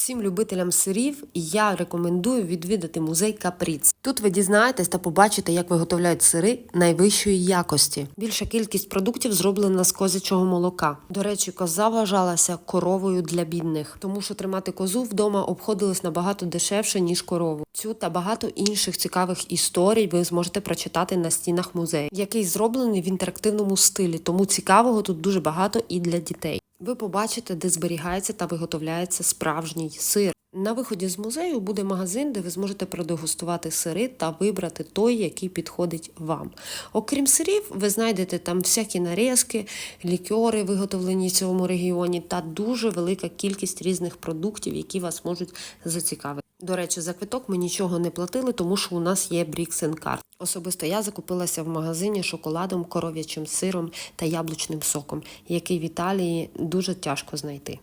Всім любителям сирів я рекомендую відвідати музей Капріц. Тут ви дізнаєтесь та побачите, як виготовляють сири найвищої якості. Більша кількість продуктів зроблена з козячого молока. До речі, коза вважалася коровою для бідних, тому що тримати козу вдома обходилось набагато дешевше ніж корову. Цю та багато інших цікавих історій ви зможете прочитати на стінах музею, який зроблений в інтерактивному стилі. Тому цікавого тут дуже багато і для дітей. Ви побачите, де зберігається та виготовляється справжній сир. На виході з музею буде магазин, де ви зможете продегустувати сири та вибрати той, який підходить вам. Окрім сирів, ви знайдете там всякі нарізки, лікьори, виготовлені в цьому регіоні, та дуже велика кількість різних продуктів, які вас можуть зацікавити. До речі, за квиток ми нічого не платили, тому що у нас є Бріксен карт. Особисто я закупилася в магазині шоколадом, коров'ячим сиром та яблучним соком, який в Італії дуже тяжко знайти.